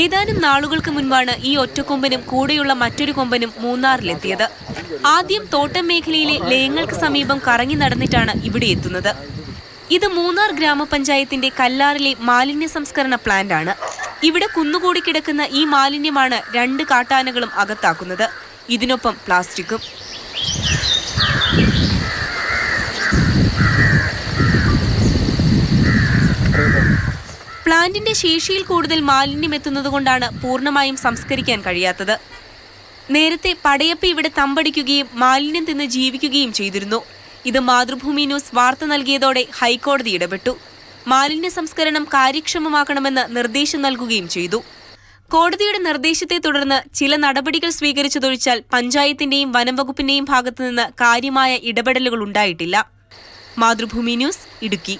ഏതാനും നാളുകൾക്ക് മുൻപാണ് ഈ ഒറ്റക്കൊമ്പനും കൂടെയുള്ള മറ്റൊരു കൊമ്പനും മൂന്നാറിലെത്തിയത്. ആദ്യം തോട്ടം മേഖലയിലെ ലയങ്ങൾക്ക് സമീപം കറങ്ങി നടന്നിട്ടാണ് ഇവിടെ എത്തുന്നത്. ഇത് മൂന്നാർ ഗ്രാമപഞ്ചായത്തിന്റെ കല്ലാറിലെ മാലിന്യ സംസ്കരണ പ്ലാന്റ് ആണ് ഇവിടെ കുന്നുകൂടി കിടക്കുന്ന ഈ മാലിന്യമാണ് രണ്ട് കാട്ടാനകളും അകത്താക്കുന്നത്. ഇതിനൊപ്പം പ്ലാസ്റ്റിക്കും. പ്ലാന്റിന്റെ ശേഷിയിൽ കൂടുതൽ മാലിന്യം എത്തുന്നതുകൊണ്ടാണ് പൂർണമായും സംസ്കരിക്കാൻ കഴിയാത്തത്. നേരത്തെ പടയപ്പ് ഇവിടെ തമ്പടിക്കുകയും മാലിന്യം തിന്ന് ജീവിക്കുകയും ചെയ്തിരുന്നു. ഇത് മാതൃഭൂമി ന്യൂസ് വാർത്ത നൽകിയതോടെ ഹൈക്കോടതി ഇടപെട്ടു. മാലിന്യ സംസ്കരണം കാര്യക്ഷമമാക്കണമെന്ന് നിർദ്ദേശം നൽകുകയും ചെയ്തു. കോടതിയുടെ നിർദ്ദേശത്തെ തുടർന്ന് ചില നടപടികൾ സ്വീകരിച്ചതൊഴിച്ചാൽ പഞ്ചായത്തിന്റെയും വനംവകുപ്പിന്റെയും ഭാഗത്തുനിന്ന് കാര്യമായ ഇടപെടലുകൾ ഉണ്ടായിട്ടില്ല. മാതൃഭൂമി ന്യൂസ് ഇടുക്കി.